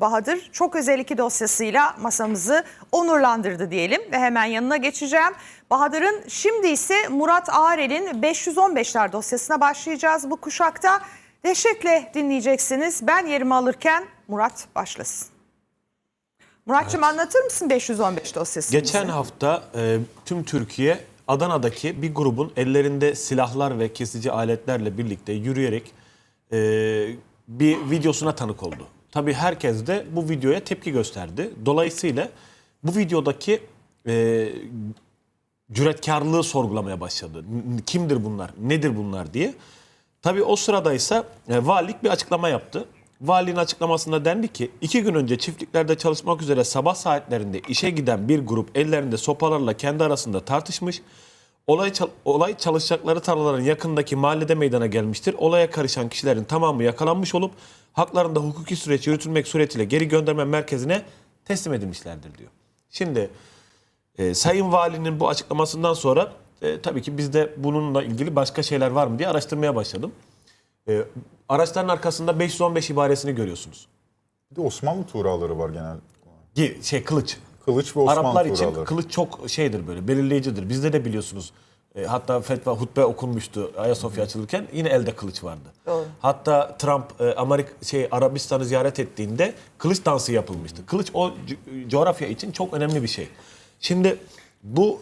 Bahadır. Çok özel iki dosyasıyla masamızı onurlandırdı diyelim ve hemen yanına geçeceğim. Bahadır'ın şimdi ise Murat Ağrel'in 515'ler dosyasına başlayacağız bu kuşakta. Dehşetle dinleyeceksiniz. Ben yerimi alırken Murat başlasın. Muratçım anlatır mısın 515 dosyasını? Geçen bize? hafta e, tüm Türkiye Adana'daki bir grubun ellerinde silahlar ve kesici aletlerle birlikte yürüyerek e, bir videosuna tanık oldu. Tabii herkes de bu videoya tepki gösterdi. Dolayısıyla bu videodaki e, cüretkarlığı sorgulamaya başladı. Kimdir bunlar, nedir bunlar diye. Tabii o sırada ise e, valilik bir açıklama yaptı. Valinin açıklamasında dendi ki iki gün önce çiftliklerde çalışmak üzere sabah saatlerinde işe giden bir grup ellerinde sopalarla kendi arasında tartışmış. Olay, olay çalışacakları tarlaların yakındaki mahallede meydana gelmiştir. Olaya karışan kişilerin tamamı yakalanmış olup haklarında hukuki süreç yürütülmek suretiyle geri gönderme merkezine teslim edilmişlerdir diyor. Şimdi e, Sayın Valinin bu açıklamasından sonra e, tabii ki biz de bununla ilgili başka şeyler var mı diye araştırmaya başladım. E, araçların arkasında 515 ibaresini görüyorsunuz. Bir de Osmanlı tuğraları var genel. Şey kılıç. Kılıç ve Osmanlı Araplar için tuğraları. kılıç çok şeydir böyle belirleyicidir. Bizde de biliyorsunuz. e, hatta fetva hutbe okunmuştu Ayasofya açılırken yine elde kılıç vardı. Doğru. Hatta Trump e, Amerika şey Arabistan'ı ziyaret ettiğinde kılıç dansı yapılmıştı. Kılıç o co- coğrafya için çok önemli bir şey. Şimdi bu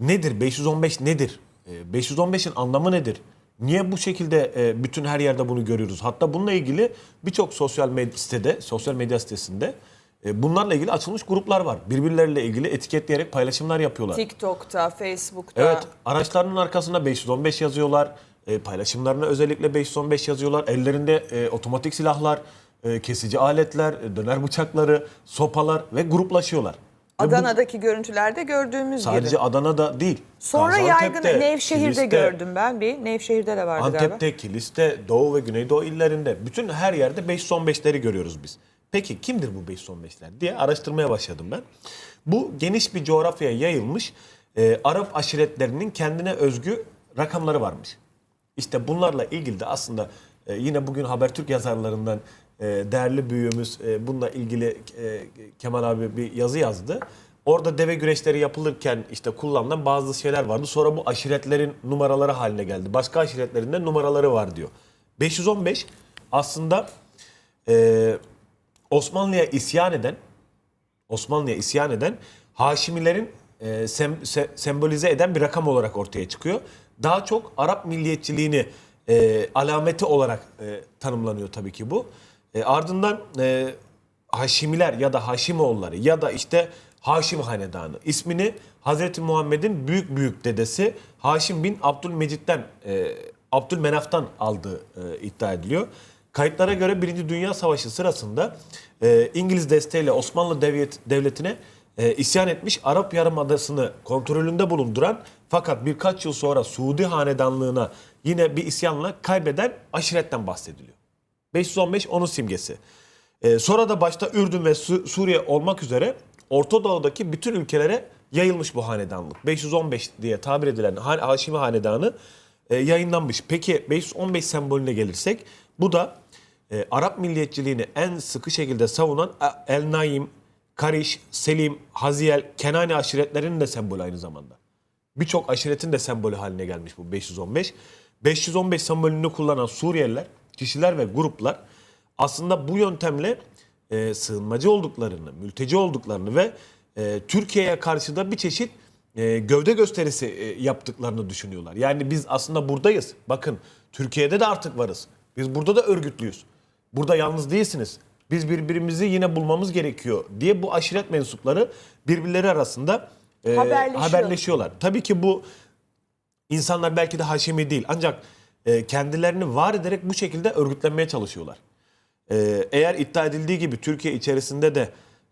nedir? 515 nedir? E, 515'in anlamı nedir? Niye bu şekilde e, bütün her yerde bunu görüyoruz? Hatta bununla ilgili birçok sosyal medya sitede, sosyal medya sitesinde e, bunlarla ilgili açılmış gruplar var. Birbirleriyle ilgili etiketleyerek paylaşımlar yapıyorlar. TikTok'ta, Facebook'ta. Evet, araçlarının arkasında 515 yazıyorlar. E, paylaşımlarına özellikle 515 yazıyorlar. Ellerinde e, otomatik silahlar, e, kesici aletler, e, döner bıçakları, sopalar ve gruplaşıyorlar. Ve bu Adana'daki görüntülerde gördüğümüz sadece gibi. Adana'da değil. Sonra yaygın Nevşehir'de Kilis'te, gördüm ben bir. Nevşehir'de de vardı galiba. Antep'te, Kilis'te, Doğu ve Güneydoğu illerinde bütün her yerde 515'leri görüyoruz biz. Peki kimdir bu 515'ler diye araştırmaya başladım ben. Bu geniş bir coğrafyaya yayılmış e, Arap aşiretlerinin kendine özgü rakamları varmış. İşte bunlarla ilgili de aslında e, yine bugün Habertürk yazarlarından e, değerli büyüğümüz e, bununla ilgili e, Kemal abi bir yazı yazdı. Orada deve güreşleri yapılırken işte kullanılan bazı şeyler vardı. Sonra bu aşiretlerin numaraları haline geldi. Başka aşiretlerin de numaraları var diyor. 515 aslında e, Osmanlı'ya isyan eden Osmanlı'ya isyan eden Haşimilerin e, sem- se- sembolize eden bir rakam olarak ortaya çıkıyor. Daha çok Arap milliyetçiliğini e, alameti olarak e, tanımlanıyor tabii ki bu. E, ardından e, Haşimiler ya da Haşimoğulları ya da işte Haşim Hanedanı ismini Hazreti Muhammed'in büyük büyük dedesi Haşim bin Abdülmecit'ten e, Abdülmenaf'tan aldığı e, iddia ediliyor. Kayıtlara göre Birinci Dünya Savaşı sırasında e, İngiliz desteğiyle Osmanlı devlet, devletine e, isyan etmiş Arap Yarımadası'nı kontrolünde bulunduran fakat birkaç yıl sonra Suudi hanedanlığına yine bir isyanla kaybeden aşiretten bahsediliyor. 515 onun simgesi. E, sonra da başta Ürdün ve Su- Suriye olmak üzere Orta Doğu'daki bütün ülkelere yayılmış bu hanedanlık. 515 diye tabir edilen Ha- Haşimi Hanedanı e, yayınlanmış. Peki 515 sembolüne gelirsek bu da e, Arap milliyetçiliğini en sıkı şekilde savunan El Naim, Kariş, Selim, Haziyel, Kenani aşiretlerinin de sembolü aynı zamanda. Birçok aşiretin de sembolü haline gelmiş bu 515. 515 sembolünü kullanan Suriyeliler, kişiler ve gruplar aslında bu yöntemle e, sığınmacı olduklarını, mülteci olduklarını ve e, Türkiye'ye karşı da bir çeşit e, gövde gösterisi e, yaptıklarını düşünüyorlar. Yani biz aslında buradayız. Bakın Türkiye'de de artık varız. Biz burada da örgütlüyüz. Burada yalnız değilsiniz. Biz birbirimizi yine bulmamız gerekiyor diye bu aşiret mensupları birbirleri arasında e, Haberleşiyor. haberleşiyorlar. Tabii ki bu insanlar belki de haşimi değil ancak e, kendilerini var ederek bu şekilde örgütlenmeye çalışıyorlar. E, eğer iddia edildiği gibi Türkiye içerisinde de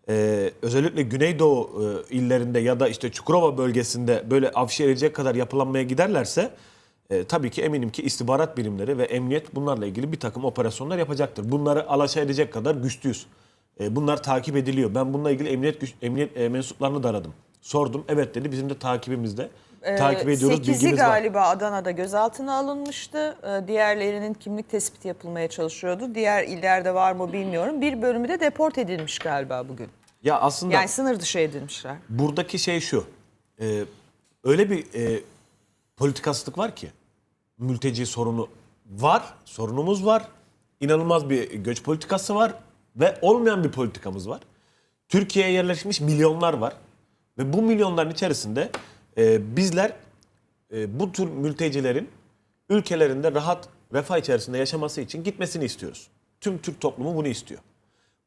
e, özellikle Güneydoğu e, illerinde ya da işte Çukurova bölgesinde böyle afişe edecek kadar yapılanmaya giderlerse e, tabii ki eminim ki istihbarat birimleri ve emniyet bunlarla ilgili bir takım operasyonlar yapacaktır. Bunları alaşağı edecek kadar güçlüyüz. E, bunlar takip ediliyor. Ben bununla ilgili emniyet güç, emniyet e, mensuplarını da aradım. Sordum. Evet dedi bizim de takibimizde. Ee, takip ediyoruz. Sekizi Bilgimiz var. galiba Adana'da gözaltına alınmıştı. Ee, Diğerlerinin kimlik tespiti yapılmaya çalışıyordu. Diğer illerde var mı bilmiyorum. Bir bölümü de deport edilmiş galiba bugün. Ya aslında Yani sınır dışı edilmişler. buradaki şey şu. e, öyle bir e, politikasızlık var ki mülteci sorunu var, sorunumuz var. İnanılmaz bir göç politikası var ve olmayan bir politikamız var. Türkiye'ye yerleşmiş milyonlar var ve bu milyonların içerisinde e, bizler e, bu tür mültecilerin ülkelerinde rahat refah içerisinde yaşaması için gitmesini istiyoruz. Tüm Türk toplumu bunu istiyor.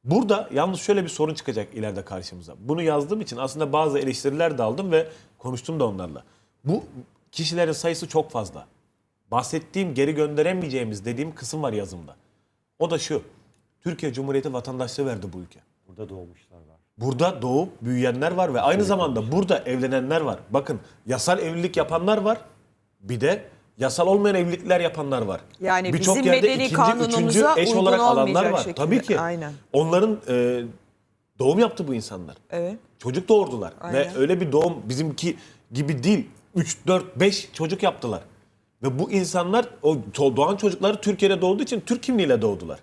Burada yalnız şöyle bir sorun çıkacak ileride karşımıza. Bunu yazdığım için aslında bazı eleştiriler de aldım ve konuştum da onlarla. Bu kişilerin sayısı çok fazla. Bahsettiğim geri gönderemeyeceğimiz dediğim kısım var yazımda. O da şu. Türkiye Cumhuriyeti vatandaşlığı verdi bu ülke. Burada doğmuşlar var. Burada doğup büyüyenler var ve aynı zamanda burada evlenenler var. Bakın yasal evlilik yapanlar var. Bir de yasal olmayan evlilikler yapanlar var. Yani Birçok bizim yerde medeni ikinci, kanunumuza eş uygun olarak alanlar olmayacak var. şekilde. Tabii ki. Aynen. Onların e, doğum yaptı bu insanlar. Evet. Çocuk doğurdular. Ve Aynen. öyle bir doğum bizimki gibi değil. 3, 4, 5 çocuk yaptılar. Ve bu insanlar o doğan çocukları Türkiye'de doğduğu için Türk kimliğiyle doğdular.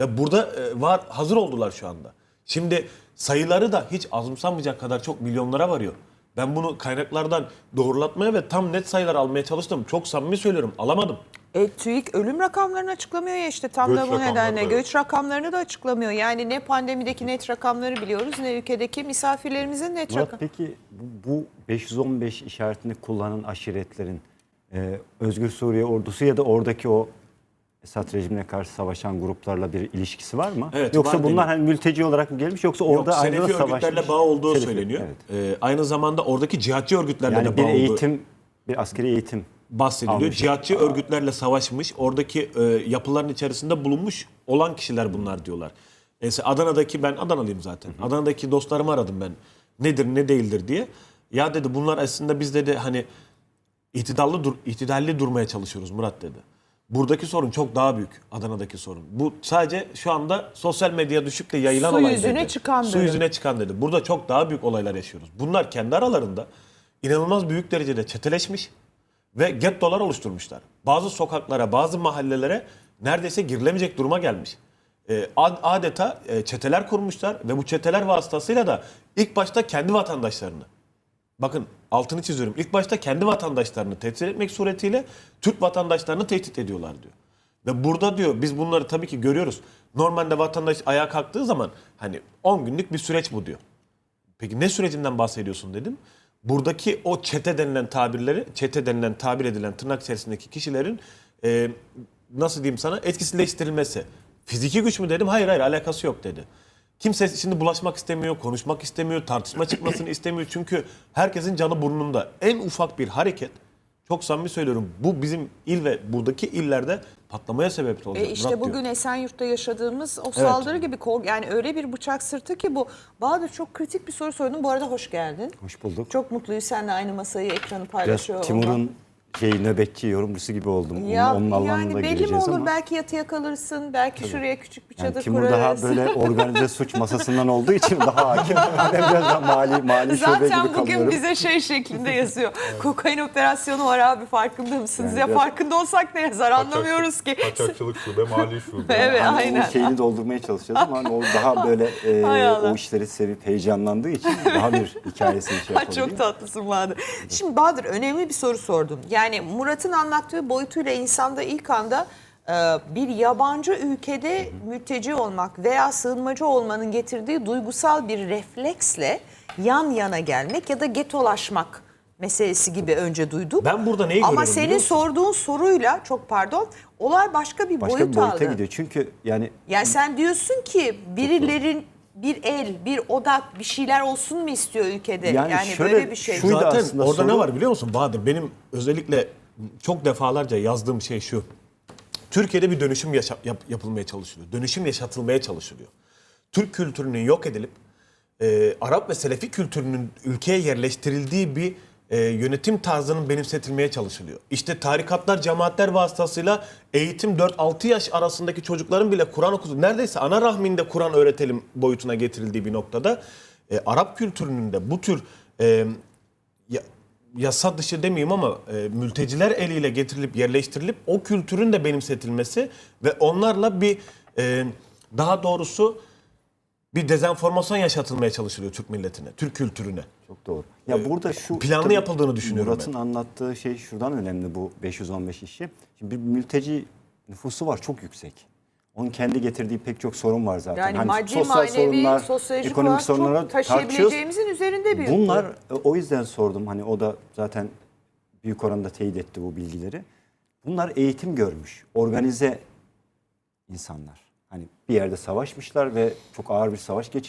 Ve burada e, var hazır oldular şu anda. Şimdi sayıları da hiç azımsanmayacak kadar çok milyonlara varıyor. Ben bunu kaynaklardan doğrulatmaya ve tam net sayılar almaya çalıştım. Çok samimi söylüyorum alamadım. E, TÜİK ölüm rakamlarını açıklamıyor ya işte tam Göç da bu rakamları nedenle. evet. Göç rakamlarını da açıklamıyor. Yani ne pandemideki net rakamları biliyoruz ne ülkedeki misafirlerimizin net Murat rakam. peki bu, bu 515 işaretini kullanan aşiretlerin e, Özgür Suriye ordusu ya da oradaki o Esad rejimine karşı savaşan gruplarla bir ilişkisi var mı? Evet, yoksa var bunlar deniyor. hani mülteci olarak mı gelmiş yoksa Yok, orada aynı Selefi savaşmış? örgütlerle bağ olduğu Selefi, söyleniyor. Evet. E, aynı zamanda oradaki cihatçı örgütlerle Yani de bir bağ olduğu eğitim, bir askeri eğitim bahsediliyor. almış. Cihatçı örgütlerle savaşmış, oradaki e, yapıların içerisinde bulunmuş olan kişiler bunlar diyorlar. Mesela Adana'daki ben Adanalıyım zaten. Adana'daki dostlarımı aradım ben. Nedir ne değildir diye. Ya dedi bunlar aslında biz dedi hani itidallı dur itidalli durmaya çalışıyoruz Murat dedi. Buradaki sorun çok daha büyük Adana'daki sorun. Bu sadece şu anda sosyal medyaya düşüp de yayılan Su olay yüzüne dedi. çıkan Su bölüm. yüzüne çıkan dedi. Burada çok daha büyük olaylar yaşıyoruz. Bunlar kendi aralarında inanılmaz büyük derecede çeteleşmiş ve gettolar oluşturmuşlar. Bazı sokaklara, bazı mahallelere neredeyse girilemeyecek duruma gelmiş. Ee, ad- adeta e, çeteler kurmuşlar ve bu çeteler vasıtasıyla da ilk başta kendi vatandaşlarını, bakın altını çiziyorum, ilk başta kendi vatandaşlarını tehdit etmek suretiyle Türk vatandaşlarını tehdit ediyorlar diyor. Ve burada diyor biz bunları tabii ki görüyoruz. Normalde vatandaş ayağa kalktığı zaman hani 10 günlük bir süreç bu diyor. Peki ne sürecinden bahsediyorsun dedim. Buradaki o çete denilen tabirleri, çete denilen tabir edilen tırnak içerisindeki kişilerin e, nasıl diyeyim sana etkisizleştirilmesi. Fiziki güç mü dedim? Hayır hayır alakası yok dedi. Kimse şimdi bulaşmak istemiyor, konuşmak istemiyor, tartışma çıkmasını istemiyor. Çünkü herkesin canı burnunda. En ufak bir hareket, çok samimi söylüyorum bu bizim il ve buradaki illerde patlamaya sebep olacak. E işte Murat diyor. bugün Esenyurt'ta yaşadığımız o saldırı gibi kork yani öyle bir bıçak sırtı ki bu. Bahadır çok kritik bir soru sordun. Bu arada hoş geldin. Hoş bulduk. Çok mutluyuz seninle aynı masayı ekranı paylaşıyor. Timur'un şey nöbetçi yorumcusu gibi oldum. ya, onun, onun yani belli mi olur ama. belki yatıya kalırsın belki şuraya küçük bir Yani çadır Timur kurarız. daha böyle organize suç masasından olduğu için daha hakim. Ben biraz daha mali, mali şube gibi Zaten bugün kalıyorum. bize şey şeklinde yazıyor. Kokain operasyonu var abi farkında mısınız? Yani ya biraz- farkında olsak ne yazar anlamıyoruz ki. Kaçakçılık şube, mali şube. Evet Hani aynen. Onun şeyini doldurmaya çalışacağız ama hani o daha böyle e, o işleri sevip heyecanlandığı için daha bir hikayesini şey Ay, yapabiliyor. Çok tatlısın Bahadır. Şimdi Bahadır önemli bir soru sordum. Yani Murat'ın anlattığı boyutuyla insanda ilk anda e, bir yabancı ülkede mülteci olmak veya sığınmacı olmanın getirdiği duygusal bir refleksle yan yana gelmek ya da getolaşmak meselesi gibi önce duyduk. Ben burada neyi Ama görüyorum senin sorduğun soruyla çok pardon olay başka bir Başka boyut bir boyuta aldı. gidiyor. Çünkü yani Yani sen diyorsun ki birilerin bir el, bir odak, bir şeyler olsun mu istiyor ülkede? Yani, Yani şöyle- böyle bir şey. şuydu Zaten aslında orada ne soru. var biliyor musun Bahadır? Benim özellikle çok defalarca yazdığım şey şu. Türkiye'de bir dönüşüm yaşa- yap- yapılmaya çalışılıyor. Dönüşüm yaşatılmaya çalışılıyor. Türk kültürünün yok edilip e, Arap ve Selefi kültürünün ülkeye yerleştirildiği bir e, yönetim tarzının benimsetilmeye çalışılıyor. İşte tarikatlar, cemaatler vasıtasıyla eğitim 4-6 yaş arasındaki çocukların bile Kur'an okudu. Neredeyse ana rahminde Kur'an öğretelim boyutuna getirildiği bir noktada e, Arap kültürünün de bu tür e, ya- yasa dışı demeyeyim ama e, mülteciler eliyle getirilip yerleştirilip o kültürün de benimsetilmesi ve onlarla bir e, daha doğrusu bir dezenformasyon yaşatılmaya çalışılıyor Türk milletine, Türk kültürüne. Çok doğru. Ya burada şu planlı tabii yapıldığını düşünüyorum Murat'ın anlattığı şey şuradan önemli bu 515 işi. Şimdi bir mülteci nüfusu var çok yüksek. Onun kendi getirdiği pek çok sorun var zaten. Yani Hani maddi, sosyal manevi, sorunlar, sosyolojik ekonomik sorunlara taşıyabileceğimizin üzerinde bir Bunlar e, o yüzden sordum. Hani o da zaten büyük oranda teyit etti bu bilgileri. Bunlar eğitim görmüş, organize insanlar. Hani bir yerde savaşmışlar ve çok ağır bir savaş geçirmişler.